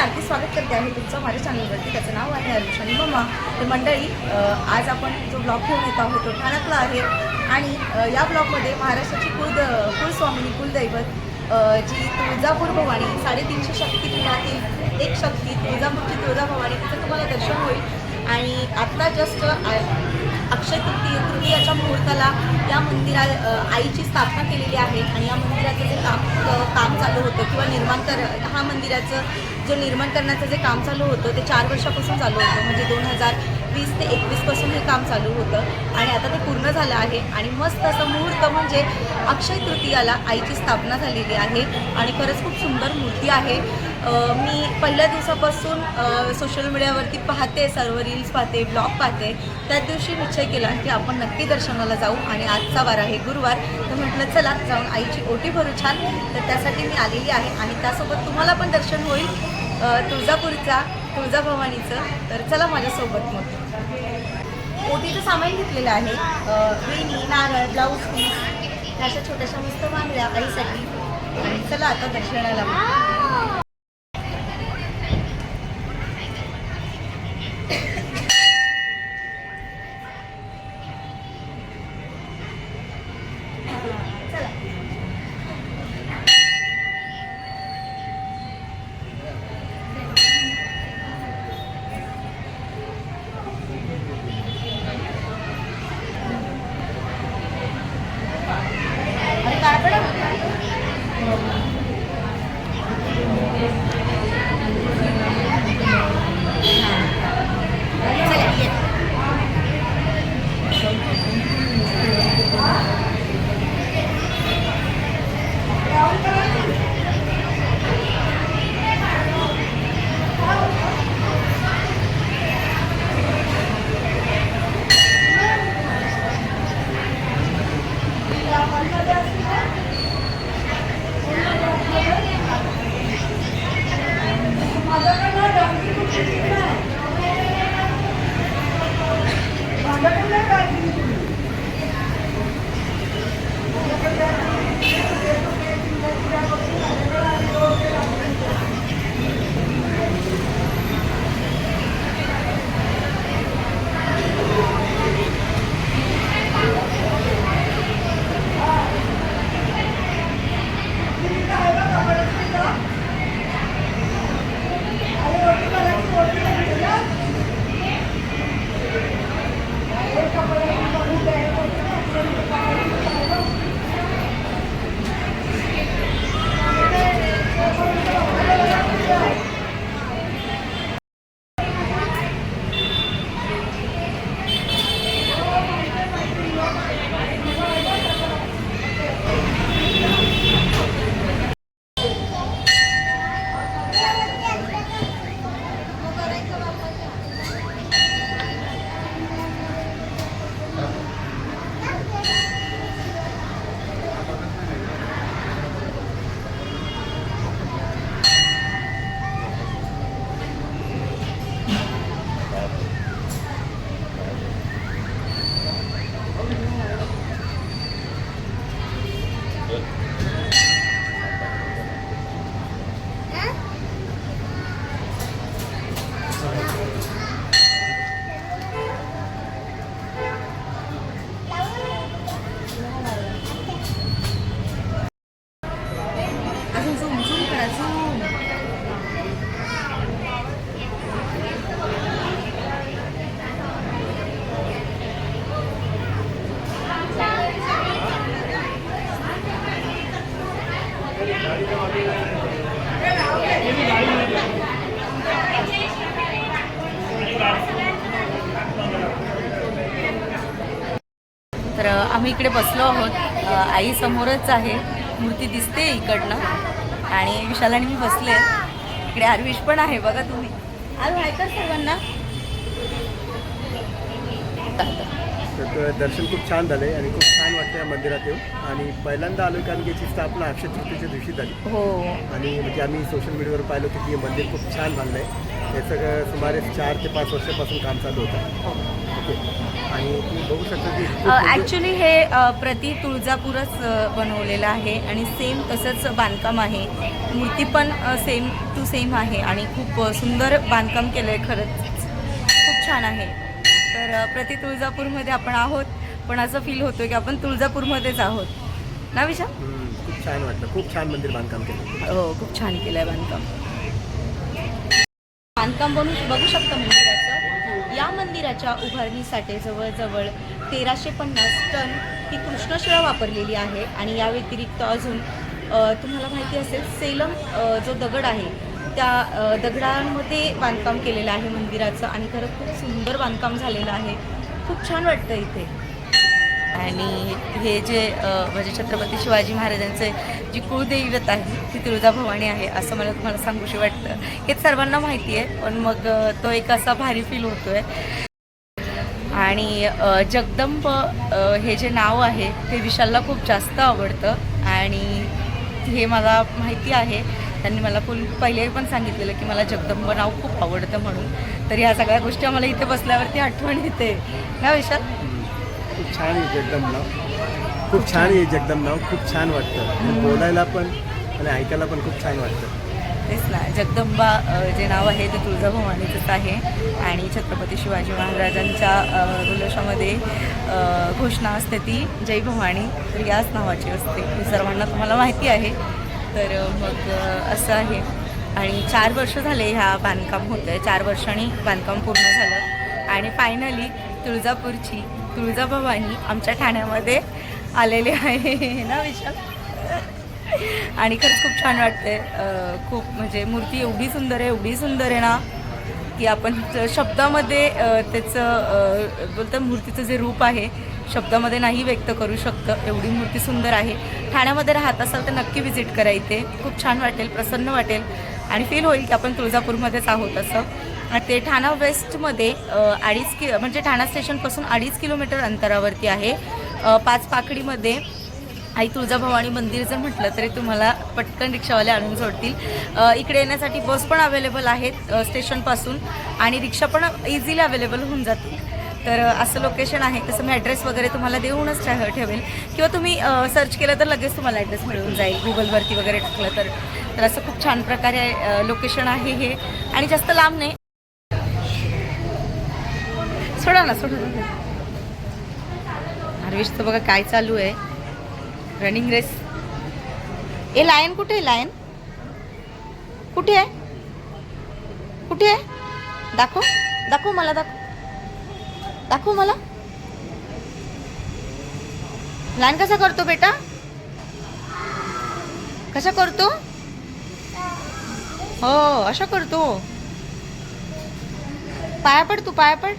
आरती स्वागत करते आहे तुमचं माझ्या चॅनलवरती. त्याचं नाव आहे अनुषानी मम्मा. तर मंडळी आज आपण जो ब्लॉग घेऊन येत आहोत तो ठाण्यातला आहे. आणि या ब्लॉगमध्ये महाराष्ट्राची कुलद कुलस्वामिनी कुलदैवत जी तुळजापूर भवानी साडेतीनशे शक्तिपीठातील एक शक्ती तुळजापूरची तुळजा भवानी तिथं तुम्हाला दर्शन होईल. आणि आत्ता जस्ट अक्षय तृतीय तृतीयाच्या मुहूर्ताला या मंदिरा आईची स्थापना केलेली आहे. आणि या मंदिराचं जे काम काम चालू होतं किंवा निर्माण कर हा मंदिराचं जो निर्माण करण्याचं जे काम चालू होतं ते चार वर्षापासून चालू होतं. म्हणजे दोन हजार वीस ते एकवीसपासून हे काम चालू होतं. आणि आता ते पूर्ण झालं आहे. आणि मस्त असं मुहूर्त म्हणजे अक्षय तृतीयाला आईची स्थापना झालेली आहे. आणि खरंच खूप सुंदर मूर्ती आहे. मी पहिल्या दिवसापासून सोशल मीडियावरती पाहते सर्व रील्स पाहते ब्लॉग पाहते. त्याच दिवशी निश्चय केला की आपण नक्की दर्शनाला जाऊ. आणि आजचा वार आहे गुरुवार. तर म्हटलं चला जाऊन आईची ओटी भरू छान. तर त्यासाठी मी आलेली आहे. आणि त्यासोबत तुम्हाला पण दर्शन होईल. तुळजापूरचा तुळजाभवानीचं. तर चला माझ्यासोबत मग. ओटीचं सामान घेतलेलं आहे. वेणी नारळ ब्लाऊज पीस ह्या अशा छोट्याशा मस्त बांगड्या आईसाठी. आणि चला आता दर्शनाला आम्ही इकडे बसलो आहोत. आई समोरच आहे. मूर्ती दिसते इकडनं. आणि विशाल आणि मी बसले. इकडे आरविश पण आहे. बघा तुम्ही. आहे तर सर्वांना? तर दर्शन खूप छान झाले आणि खूप छान वाटतं या मंदिरात येऊन. आणि पहिल्यांदा आलो कारण की याची स्थापना अक्षय तृतीयेच्या दिवशी झाली. हो. आणि म्हणजे आम्ही सोशल मीडियावर पाहिलं होतं की हे मंदिर खूप छान बांधलं आहे हे सगळं सुमारे चार ते पाच वर्षापासून काम चालू होतं. ओके. ॲक्च्युली हे प्रति तुळजापूरच बनवलेलं आहे आणि सेम तसंच बांधकाम आहे. मूर्ती पण सेम टू सेम आहे आणि खूप सुंदर बांधकाम केलं आहे खरंच. खूप छान आहे. तर प्रति तुळजापूरमध्ये आपण आहोत. पण असं फील होतं की आपण तुळजापूरमध्येच आहोत. ना विशाल? खूप छान वाटलं. खूप छान मंदिर बांधकाम केलं. हो खूप छान केलं आहे बांधकाम. बांधकाम बनवू बघू शकता मंदिराचं. या मंदिराच्या उभारणीसाठी जवळजवळ तेराशे पन्नास टन ही कृष्णशिळा वापरलेली आहे आणि या व्यतिरिक्त अजून तुम्हाला माहिती असेल सेलम जो दगड आहे त्या दगडांमध्ये बांधकाम केलेलं आहे मंदिराचं आणि खरंच खूप सुंदर बांधकाम झालेलं आहे. खूप छान वाटतं इथे. आणि हे जे म्हणजे छत्रपती शिवाजी महाराजांचे जी कुळदैवत आहे ती तुळजाभवानी आहे असं मला तुम्हाला सांगूशी वाटतं. हे सर्वांना माहिती आहे पण मग तो एक असा भारी फील होतो आहे आणि जगदंब हे जे नाव आहे ते विशालला खूप जास्त आवडतं. आणि हे मला माहिती आहे त्यांनी मला फुल पहिले पण सांगितलेलं की मला जगदंब नाव खूप आवडतं म्हणून. तर ह्या सगळ्या गोष्टी आम्हाला इथे बसल्यावरती आठवण येते. ना विशाल? खूप छान आहे जगदम खूप छान आहे जगदम खूप छान वाटतं. बोलायला पण आणि ऐकायला पण खूप छान वाटतं. तेच ना. जगदंबा जे नाव आहे ते तुळजाभवानीचंच आहे. आणि छत्रपती शिवाजी महाराजांच्या अ, उल्लेशामध्ये घोषणा असते ती जय भवानी तर याच नावाची असते. ही सर्वांना तुम्हाला माहिती आहे. तर मग असं आहे. आणि चार वर्ष झाले ह्या बांधकाम होतं आहे चार वर्षांनी बांधकाम पूर्ण झालं. आणि फायनली तुळजापूरची तुळजाभवानी आमच्या ठाण्यामध्ये आलेले आहे ना विशाल? आणि खरंच खूप छान वाटते खूप म्हणजे मूर्ती एवढी सुंदर आहे एवढी सुंदर आहे ना की आपण शब्दामध्ये त्याचं बोलतं मूर्तीचं जे रूप आहे शब्दामध्ये नाही व्यक्त करू शकतं. एवढी मूर्ती सुंदर आहे. ठाण्यामध्ये राहत असाल तर नक्की व्हिजिट करा इथे. खूप छान वाटेल प्रसन्न वाटेल आणि फील होईल की आपण तुळजापूरमध्येच आहोत असं. ते ठाणा वेस्टमध्ये अडीच कि म्हणजे ठाणा स्टेशनपासून अडीच किलोमीटर अंतरावरती आहे. पाच पाकडीमध्ये आई तुळजाभवानी मंदिर जर म्हटलं तरी तुम्हाला पटकन रिक्षावाले आणून सोडतील. इकडे येण्यासाठी बस पण अवेलेबल आहेत स्टेशनपासून आणि रिक्षा पण इझिली अवेलेबल होऊन जातील. तर असं लोकेशन आहे. तसं मी ॲड्रेस वगैरे तुम्हाला देऊनच ठे- ठेवेल. किंवा तुम्ही सर्च केलं तर लगेच तुम्हाला ॲड्रेस मिळून जाईल. गुगलवरती वगैरे टाकलं तर. तर असं खूप छान प्रकारे लोकेशन आहे हे. आणि जास्त लांब नाही. सोडा ना सोडा. ना तर बघा काय चालू आहे. रनिंग रेस ए लायन कुठे आहे लायन कुठे आहे? कुठे आहे? दाखव दाखव मला दाखव. दाखव मला. लायन कसा करतो बेटा? कसा करतो? हो अशा करतो. पाया पड तू पाया पड.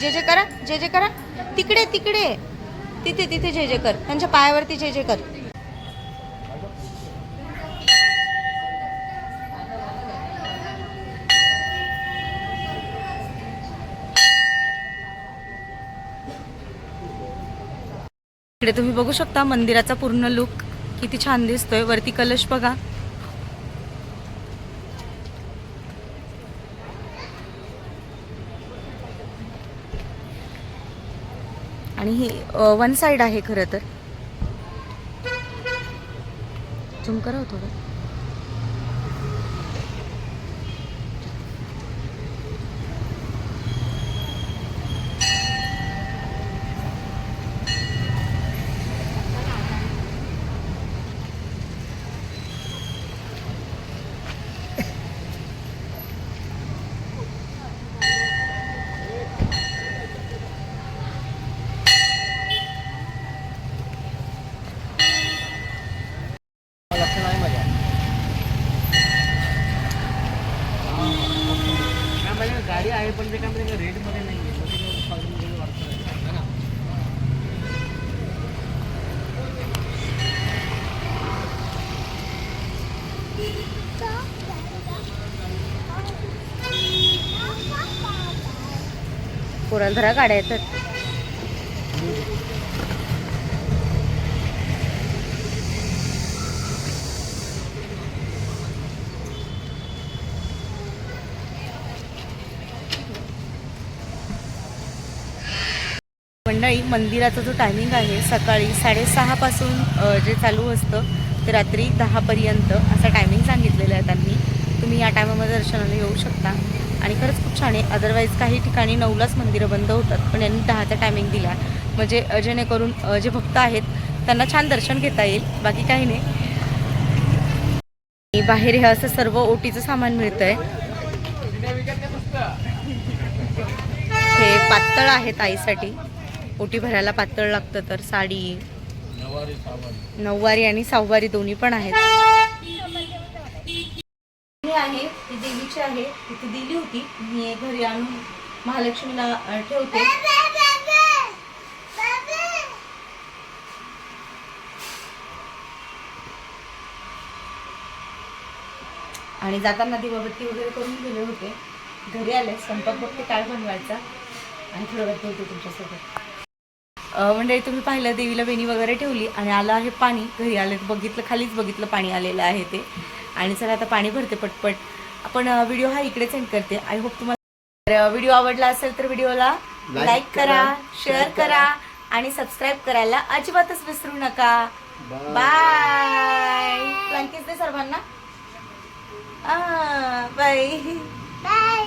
जे जे करा जे जे करा. तिकडे तिकडे. तिथे तिथे जे जे कर. त्यांच्या पायावरती जे जे कर. इकडे तुम्ही बघू शकता मंदिराचा पूर्ण लुक किती छान दिसतोय. वरती कलश बघा. आणि ही वन साईड आहे खरं तर. झुमकर करा थोडं गाडी आहे पण ते काय म्हणजे रेटमध्ये नाही आहे म्हणजे ते शॉरूममध्ये वाटतं है ना पोरांधरा गाड्या येतात. मंडळी मंदिराचा जो टायमिंग आहे सकाळी साडेसहापासून जे चालू असतं ते रात्री दहापर्यंत असा टायमिंग सांगितलेला आहे त्यांनी. तुम्ही या टायमामध्ये दर्शनाला येऊ शकता. आणि खरंच खूप छान आहे. अदरवाईज काही ठिकाणी नऊलाच मंदिरं बंद होतात. पण यांनी दहाचा टायमिंग दिला. म्हणजे जेणेकरून जे भक्त आहेत त्यांना छान दर्शन घेता येईल. बाकी काही नाही. आणि बाहेर हे असं सर्व ओटीचं सामान मिळतं आहे हे पातळ आहेत आईसाठी. ओटी भरायला पातळ लागतं तर साडी नऊवारी आणि सहावारी दोन्ही पण आहेत. हे आहे ती आहे तिथे दिली होती. मी घरी आणून महालक्ष्मीला ठेवते. आणि जाताना दिवाबत्ती वगैरे करून गेले होते. घरी आले स्वयंपाक बघते काय बनवायचा. आणि थोडं वेळ होते तुमच्यासोबत. म्हणजे तुम्ही पाहिलं देवीला वेणी वगैरे ठेवली आणि आलं आहे पाणी. घरी आले बघितलं खालीच बघितलं पाणी आलेलं आहे ते. आणि चला आता पाणी भरते पटपट. आपण व्हिडिओ हा इकडेच एंड करते. आय होप तुम्हाला व्हिडिओ आवडला असेल तर व्हिडिओला लाईक करा करा, शेअर करा. आणि सबस्क्राईब करायला अजिबातच विसरू नका. बाय दे सर्वांना. बाय